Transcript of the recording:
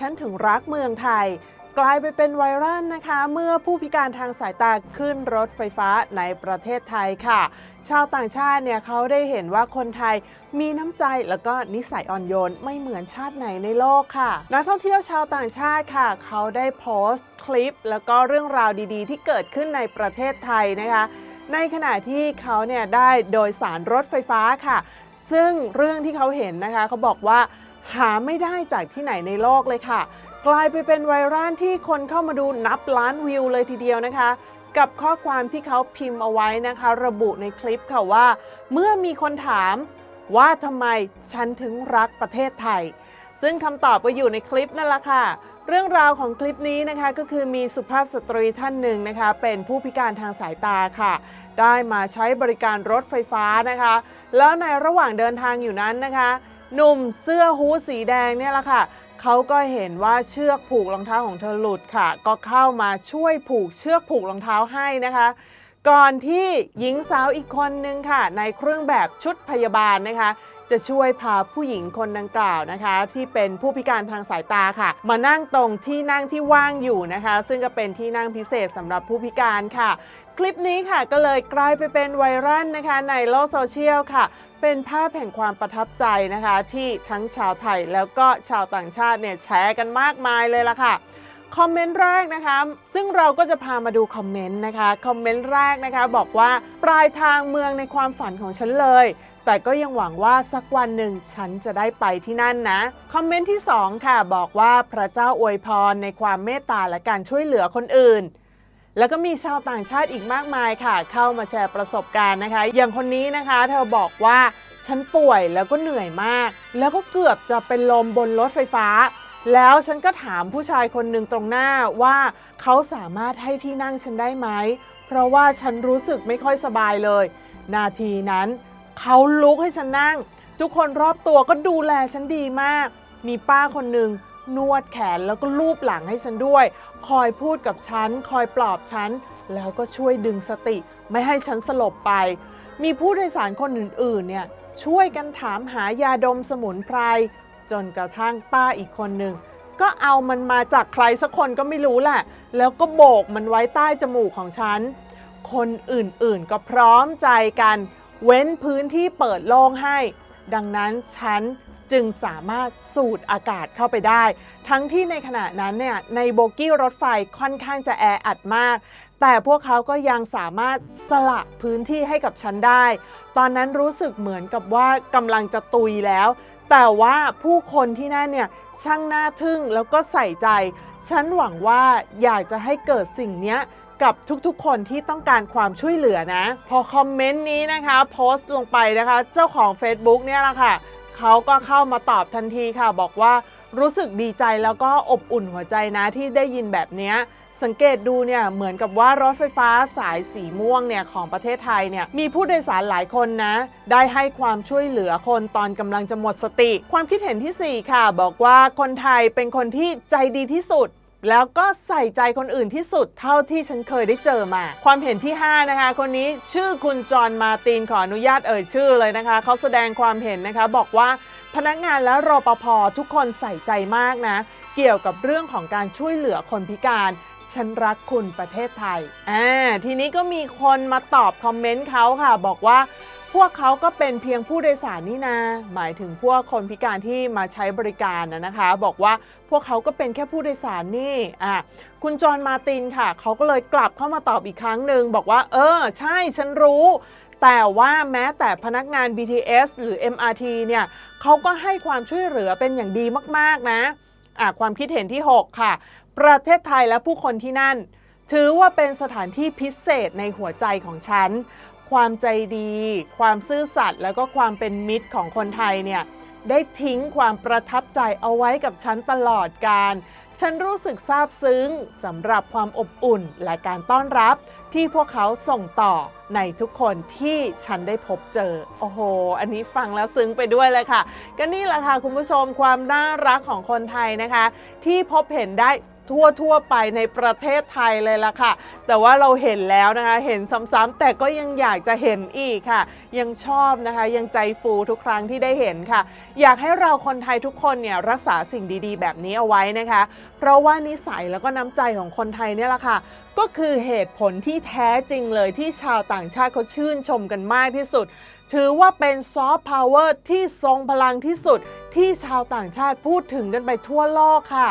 ฉันถึงรักเมืองไทย กลายไปเป็นไวรัลนะคะ เมื่อผู้พิการทางสายตาขึ้นรถไฟฟ้าในประเทศไทยค่ะ ชาวต่างชาติเนี่ยเขาได้เห็นว่าคนไทยมีน้ำใจแล้วก็นิสัยอ่อนโยนไม่เหมือนชาติไหนในโลกค่ะ นักท่องเที่ยวชาวต่างชาติค่ะ เขาได้โพสต์คลิป แล้วก็เรื่องราวดีๆ ที่เกิดขึ้นในประเทศไทยนะคะ ในขณะที่เขาเนี่ยได้โดยสารรถไฟฟ้าค่ะ ซึ่งเรื่องที่เขาเห็นนะคะเขาบอกว่า หาไม่ได้จากที่ไหนในโลกเลยค่ะ กลายไปเป็นไวรัลที่คนเข้ามาดูนับล้านวิวเลยทีเดียวนะคะ กับข้อความที่เขาพิมพ์เอาไว้นะคะ ระบุในคลิปค่ะว่า เมื่อมีคนถามว่าทำไมฉันถึงรักประเทศไทย ซึ่งคำตอบก็อยู่ในคลิปนั่นแหละค่ะเรื่องราวของคลิปนี้นะคะก็คือมีสุภาพสตรีท่านหนึ่งนะคะ เป็นผู้พิการทางสายตาค่ะ ได้มาใช้บริการรถไฟฟ้านะคะ แล้วในระหว่างเดินทางอยู่นั้นนะคะ หนุ่มเสื้อฮู้สีแดงเนี่ยแหละค่ะเขาก็เห็นว่าเชือกผูกรองเท้าของเธอหลุดค่ะ ก็เข้ามาช่วยผูกเชือกผูกรองเท้าให้นะคะ ก่อนที่หญิงสาวอีกคนนึงค่ะ ในเครื่องแบบชุดพยาบาลนะคะ จะช่วยพาผู้หญิงคนดังกล่าวนะคะ ที่เป็นผู้พิการทางสายตาค่ะ มานั่งตรงที่นั่งที่ว่างอยู่นะคะ ซึ่งก็เป็นที่นั่งพิเศษสำหรับผู้พิการค่ะ คลิปนี้ค่ะก็เลยกลายไปเป็นไวรัลนะคะ ในโลกโซเชียลค่ะเป็นภาพแห่งความประทับใจนะคะ ที่ทั้งชาวไทยแล้วก็ชาวต่างชาติเนี่ยแชร์กันมากมายเลยล่ะค่ะคอมเมนต์แรกนะคะ ซึ่งเราก็จะพามาดูคอมเมนต์นะคะ คอมเมนต์แรกนะคะ บอกว่าปลายทางเมืองในความฝันของฉันเลย แต่ก็ยังหวังว่าสักวันหนึ่งฉันจะได้ไปที่นั่นนะ คอมเมนต์ที่ 2 ค่ะ บอกว่าพระเจ้าอวยพรในความเมตตาและการช่วยเหลือคนอื่น แล้วก็มีชาวต่างชาติอีกมากมายค่ะ เข้ามาแชร์ประสบการณ์นะคะ อย่างคนนี้นะคะ เธอบอกว่าฉันป่วยแล้วก็เหนื่อยมาก แล้วก็เกือบจะเป็นลมบนรถไฟฟ้า แล้วฉันก็ถามผู้ชายคนหนึ่งตรงหน้าว่าเขาสามารถให้ที่นั่งฉันได้ไหม เพราะว่าฉันรู้สึกไม่ค่อยสบายเลย นาทีนั้น เขาลุกให้ฉันนั่ง ทุกคนรอบตัวก็ดูแลฉันดีมาก มีป้าคนหนึ่งนวดแขนแล้วก็ลูบหลังให้ฉันด้วย คอยพูดกับฉัน คอยปลอบฉัน แล้วก็ช่วยดึงสติ ไม่ให้ฉันสลบไป มีผู้โดยสารคนอื่นๆเนี่ยช่วยกันถามหายาดมสมุนไพรจนกระทั่งป้าอีกคนหนึ่งก็เอามันมาจากใครสักคนก็ไม่รู้แหละ แล้วก็โบกมันไว้ใต้จมูกของฉัน คนอื่นๆก็พร้อมใจกัน เว้นพื้นที่เปิดโล่งให้ ดังนั้นฉันจึงสามารถสูดอากาศเข้าไปได้ ทั้งที่ในขณะนั้นเนี่ยในโบกี้รถไฟค่อนข้างจะแออัดมาก แต่พวกเขาก็ยังสามารถสละพื้นที่ให้กับฉันได้ ตอนนั้นรู้สึกเหมือนกับว่ากำลังจะตุยแล้ว แต่ว่าผู้คนที่นั่นเนี่ยช่างน่าทึ่งแล้วก็ใส่ใจ ฉันหวังว่าอยากจะให้เกิดสิ่งเนี้ย กับทุกๆ คนที่ต้องการความช่วยเหลือนะ พอคอมเมนต์นี้นะคะโพสต์ลงไปนะคะ เจ้าของ Facebook เนี่ยแหละค่ะเขาก็เข้ามาตอบทันทีค่ะ บอกว่ารู้สึกดีใจแล้วก็อบอุ่นหัวใจนะที่ได้ยินแบบนี้สังเกตดูเนี่ยเหมือนกับว่ารถไฟฟ้าสายสีม่วงเนี่ยของประเทศไทยเนี่ยมีผู้โดยสารหลายคนนะ ได้ให้ความช่วยเหลือคนตอนกำลังจะหมดสติ ความคิดเห็นทีสี่4 ค่ะ บอกว่าคนไทยเป็นคนที่ใจดีที่สุด แล้วก็ใส่ใจคนอื่นที่สุดเท่าที่ฉันเคยได้เจอมา ความเห็นที่ 5 นะคะ คนนี้ชื่อคุณจอห์นมาตินขออนุญาตเอ่ยชื่อเลยนะคะ เขาแสดงความเห็นนะคะบอกว่าพนักงานและรปภทุกคนใส่ใจมากนะ เกี่ยวกับเรื่องของการช่วยเหลือคนพิการฉันรักคุณประเทศไทยอ่าทีนี้ก็มีคนมาตอบคอมเมนต์เขาค่ะ บอกว่า พวกเขาก็เป็นเพียงผู้โดยสารนี่นา หมายถึงพวกคนพิการที่มาใช้บริการนะนะคะ บอกว่าพวกเขาก็เป็นแค่ผู้โดยสารนี่อะคุณจอห์นมาตินค่ะ เขาก็เลยกลับเข้ามาตอบอีกครั้งหนึ่งบอกว่า เออ ใช่ฉันรู้ แต่ว่าแม้แต่พนักงาน BTS หรือ MRT เนี่ยเขาก็ให้ความช่วยเหลือเป็นอย่างดีมากๆนะอะความคิดเห็นที่ 6 ค่ะ ประเทศไทยและผู้คนที่นั่น ถือว่าเป็นสถานที่พิเศษในหัวใจของฉัน ความใจดี ความซื่อสัตย์แล้วก็ความเป็นมิตรของคนไทยเนี่ยได้ทิ้งความประทับใจเอาไว้กับฉันตลอดการ ฉันรู้สึกซาบซึ้งสำหรับความอบอุ่นและการต้อนรับที่พวกเขาส่งต่อในทุกคนที่ฉันได้พบเจอ โอ้โห อันนี้ฟังแล้วซึ้งไปด้วยเลยค่ะ ก็นี่แหละค่ะคุณผู้ชมความน่ารักของคนไทยนะคะ ที่พบเห็นได้ ทั่วๆไปในประเทศไทยเลยล่ะค่ะ แต่ว่าเราเห็นแล้วนะคะ เห็นซ้ำๆแต่ก็ยังอยากจะเห็นอีกค่ะ ยังชอบนะคะ ยังใจฟูทุกครั้งที่ได้เห็นค่ะ อยากให้เราคนไทยทุกคนเนี่ยรักษาสิ่งดีๆ แบบนี้เอาไว้นะคะ เพราะว่านิสัยแล้วก็น้ำใจของคนไทยเนี่ยแหละค่ะ ก็คือเหตุผลที่แท้จริงเลยที่ชาวต่างชาติเขาชื่นชมกันมากที่สุด ถือว่าเป็นซอฟต์พาวเวอร์ที่ทรงพลังที่สุด ที่ชาวต่างชาติพูดถึงกันไปทั่วโลกค่ะ